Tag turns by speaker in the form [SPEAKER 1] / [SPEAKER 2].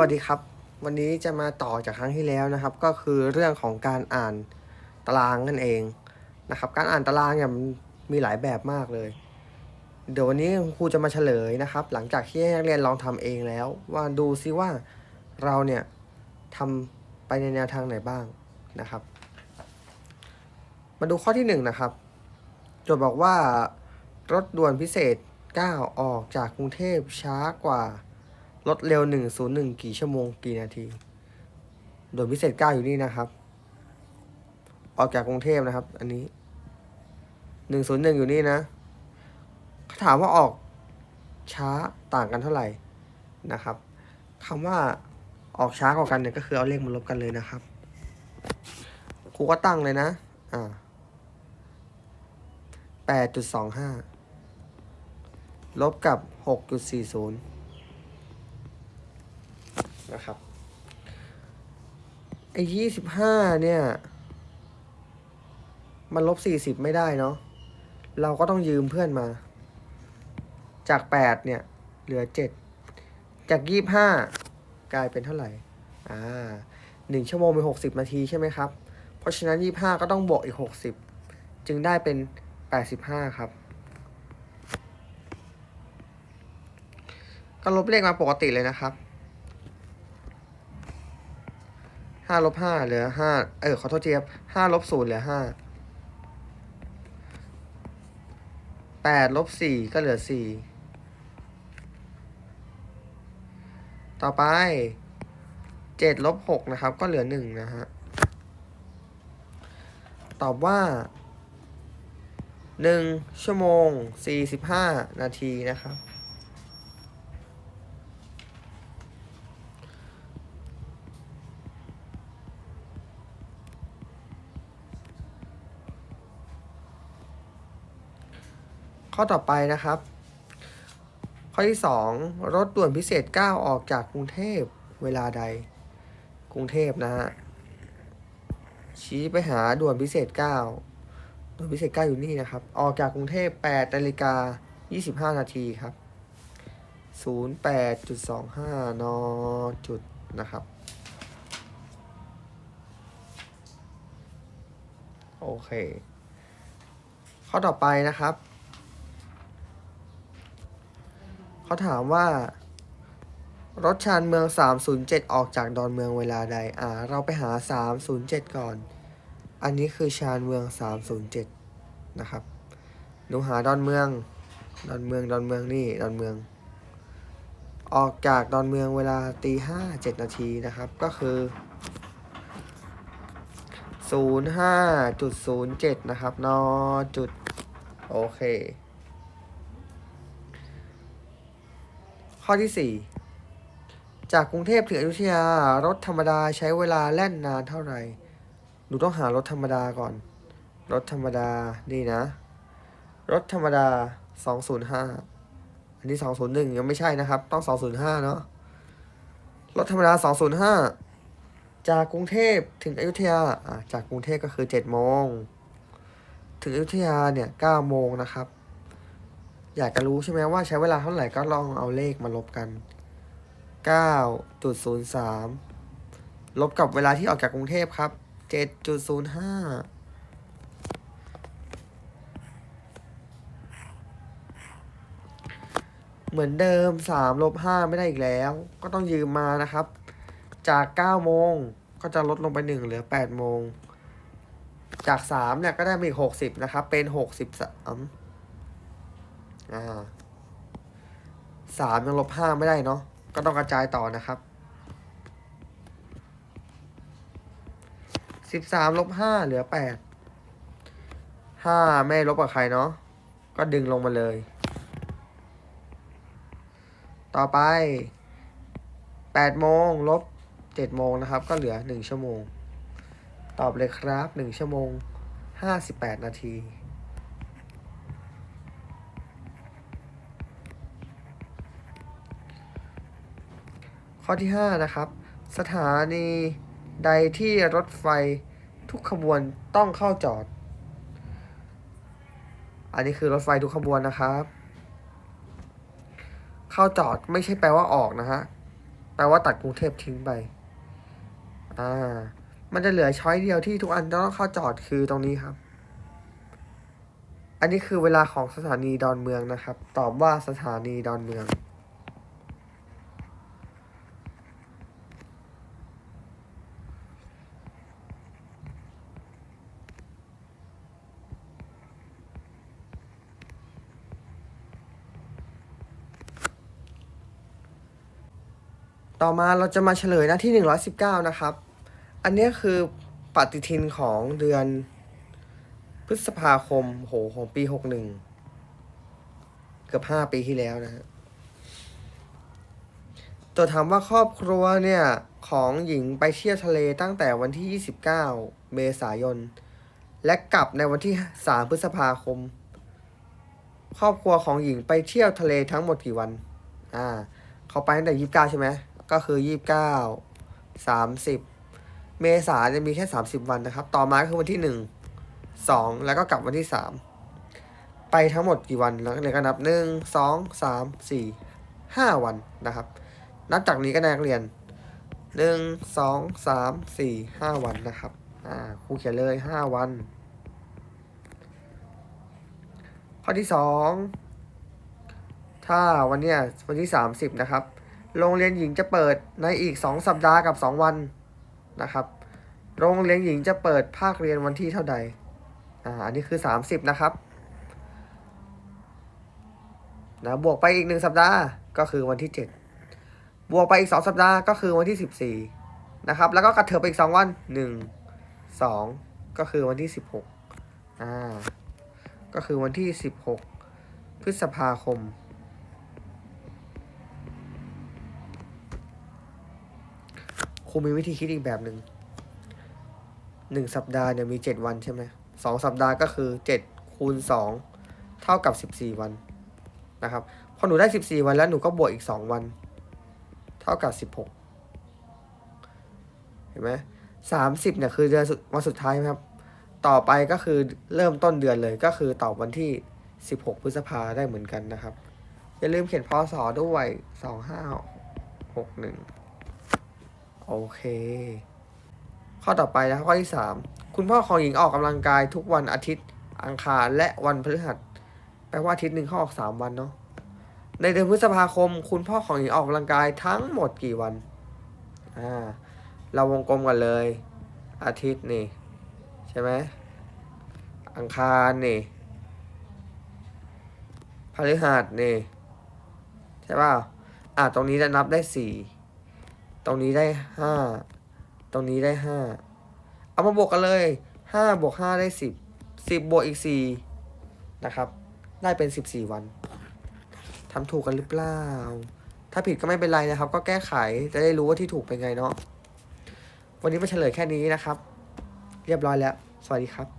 [SPEAKER 1] วัสดีครับ วันนี้จะมาต่อจากครั้งที่แล้วนะครับ ก็คือเรื่องของการอ่านตารางนั่นเองนะครับ การอ่านตารางเนี่ยมันมีหลายแบบมากเลย เดี๋ยววันนี้ครูจะมาเฉลยนะครับ หลังจากที่นักเรียนลองทำเองแล้ว ว่าดูซิว่าเราเนี่ยทำไปในแนวทางไหนบ้างนะครับ มาดูข้อที่หนึ่งนะครับโจทย์บอกว่ารถด่วนพิเศษ 9 ออกจากกรุงเทพช้ากว่า รถเร็ว 101 กี่ชั่วโมงกี่นาทีโดยพิเศษ 9 อยู่นี่นะครับ ออกจากกรุงเทพนะครับ อันนี้ 101 อยู่นี่นะเขาถามว่าออกช้าต่างกันเท่าไหร่นะครับคำว่าออกช้ากว่ากันเนี่ยก็คือเอาเลขมาลบกันเลยนะครับครูก็ตั้งเลยนะ อ่า8.25 ลบกับ 6.40 นะครับ ไอ้ยี่สิบห้าเนี่ย มันลบสี่สิบไม่ได้เนาะ เราก็ต้องยืมเพื่อนมา จากแปดเนี่ย เหลือเจ็ด จากยี่บห้ากลายเป็นเท่าไหร่ อ่าหนึ่งชั่วโมงเป็นหกสิบนาทีใช่ไหมครับ เพราะฉะนั้นยี่ห้าก็ต้องบวกอีกหกสิบจึงได้เป็นแปดสิบห้าครับก็ลบเลขมาปกติเลยนะครับ ห้าลบห้าเหลือห้าเออขอโทษทีครับห้าลบศูนย์เหลือห้าแปดลบสี่ก็เหลือสี่ต่อไปเจ็ดลบหกนะครับ ก็เหลือหนึ่งนะฮะ ตอบว่าหนึ่งชั่วโมงสี่สิบห้านาทีนะครับ ข้อต่อไปนะครับ ข้อที่ 2 รถด่วนพิเศษ 9 ออกจากกรุงเทพเวลาใด กรุงเทพนะฮะชี้ไปหาด่วนพิเศษ 9 ด่วนพิเศษ 9 อยู่นี่นะครับ ออกจากกรุงเทพ8นาฬิกา25 นาทีครับ 08.25 น จุดนะครับ โอเค ข้อต่อไปนะครับ เขาถามว่า รถชานเมือง 307 ออกจากดอนเมืองเวลาใด อ่า เราไปหา 307 ก่อน อันนี้คือชานเมือง 307 นะครับ หนูหาดอนเมือง ดอนเมือง ดอนเมืองนี่ ดอนเมือง ออกจากดอนเมืองเวลาตีห้าเจ็ดนาทีนะครับ ก็คือ 05.07 นะครับ นอจุด โอเค ข้อที่ 4 จากกรุงเทพถึงอยุธยารถธรรมดาใช้เวลาแล่นนานเท่าไหร่หนูต้องหารถธรรมดาก่อน รถธรรมดานี่นะ รถธรรมดา 205 อันนี้ 201 ยังไม่ใช่นะครับ ต้อง 205 เนาะรถธรรมดา 205 จากกรุงเทพถึงอยุธยาจากกรุงเทพก็คือ 7 โมง ถึงอยุธยาเนี่ย 9 โมงนะครับ อยากจะรู้ใช่ไหมว่าใช้เวลาเท่าไหร่ก็ลองเอาเลขมาลบกัน 9.03 ลบกับเวลาที่ออกจากกรุงเทพครับ 7.05เหมือนเดิม3ลบ5ไม่ได้อีกแล้ว ก็ต้องยืมมานะครับ จาก9โมงก็จะลดลงไป 1 เหลือ8โมง จาก3เนี่ยก็ได้มาอีก60 นะครับ เป็น 63 อ่าสามยังลบห้าไม่ได้เนาะก็ต้องกระจายต่อนะครับสิบสามลบห้าเหลือแปดห้าไม่ลบกับใครเนาะก็ดึงลงมาเลย ต่อไปแปดโมงลบเจ็ดโมงนะครับ ก็เหลือหนึ่งชั่วโมง ตอบเลยครับหนึ่งชั่วโมงห้าสิบแปดนาที ข้อที่ 5 นะครับ สถานีใดที่รถไฟทุกขบวนต้องเข้าจอด อันนี้คือรถไฟทุกขบวนนะครับ เข้าจอดไม่ใช่แปลว่าออกนะฮะ แปลว่าตัดกรุงเทพทิ้งไป อ่า มันจะเหลือช้อยเดียวที่ทุกอันต้องเข้าจอดคือตรงนี้ครับ อันนี้คือเวลาของสถานีดอนเมืองนะครับ ตอบว่าสถานีดอนเมือง ต่อมาเราจะมาเฉลยหน้าที่ 119 นะครับ อันนี้คือปฏิทินของเดือนพฤษภาคมโหของปี 61 เกือบ 5 ปีที่แล้วนะฮะตัวถามว่าครอบครัวเนี่ย ของหญิงไปเที่ยวทะเลตั้งแต่วันที่ 29 เมษายน และกลับในวันที่ 3 พฤษภาคม ครอบครัวของหญิงไปเที่ยวทะเลทั้งหมดกี่วัน อ่า เขาไปตั้งแต่ยี่สิบเก้าใช่ไหม ก็คือยี่สิบเก้าสามสิบเมษาจะมีแค่สามสิบวันนะครับ ต่อมาคือวันที่หนึ่งสองแล้วก็กลับวันที่สามไปทั้งหมดกี่วันแล้วเนี่ยก็นับหนึ่งสองสามสี่ห้าวันนะครับ นับจากนี้ก็ได้นักเรียนหนึ่งสองสามสี่ห้าวันนะครับอ่าครูเขียนเลยห้าวัน ข้อที่สองถ้าวันเนี้ยวันที่ 30 นะครับ โรงเรียนหญิงจะเปิดในอีก 2 สัปดาห์กับ 2 วันนะครับ โรงเรียนหญิงจะเปิดภาคเรียนวันที่เท่าใด อ่า อันนี้คือ 30 นะครับ นะ บวกไปอีก 1 สัปดาห์ก็คือวันที่ 7 บวกไปอีก 2 สัปดาห์ก็คือวันที่ 14 นะครับ แล้วก็กระเถิบไปอีก 2 วัน 1 2 ก็คือวันที่ 16 อ่า ก็คือวันที่ 16 พฤษภาคม ครูมีวิธีคิดอีกแบบหนึ่งหนึ่งสัปดาห์เนี่ยมีเจ็ดวันใช่ไหมสองสัปดาห์ก็คือเจ็ดคูณสองเท่ากับสิบสี่วันนะครับพอหนูได้สิบสี่วันแล้วหนูก็บวกอีกสองวัน เท่ากับสิบหกเห็นไหมสามสิบเนี่ยคือเดือนสุดวันสุดท้ายครับ ต่อไปก็คือเริ่มต้นเดือนเลยก็คือต่อวันที่16พฤษภาได้เหมือนกันนะครับ อย่าลืมเขียนพศด้วย2561 โอเค ข้อต่อไปนะครับข้อที่ 3 คุณพ่อของหญิงออกกำลังกายทุกวันอาทิตย์ อังคารและวันพฤหัส แปลว่าอาทิตย์หนึ่งเขาออก3วันเนาะ ในเดือนพฤษภาคม คุณพ่อของหญิงออกกำลังกายทั้งหมดกี่วัน อ่า เราวงกลมกันเลย อาทิตย์นี่ ใช่ไหม อังคารนี่พฤหัสนี่ ใช่ป่ะอะตรงนี้จะนับได้สี่ ตรงนี้ได้ห้า ตรงนี้ได้ห้า เอามาบวกกันเลยห้าบวกห้าได้สิบสิบบวกอีกสี่นะครับ ได้เป็นสิบสี่วันทำถูกกันหรือเปล่า ถ้าผิดก็ไม่เป็นไรนะครับ ก็แก้ไขจะได้รู้ว่าที่ถูกเป็นไงเนาะ วันนี้มาเฉลยแค่นี้นะครับ เรียบร้อยแล้ว สวัสดีครับ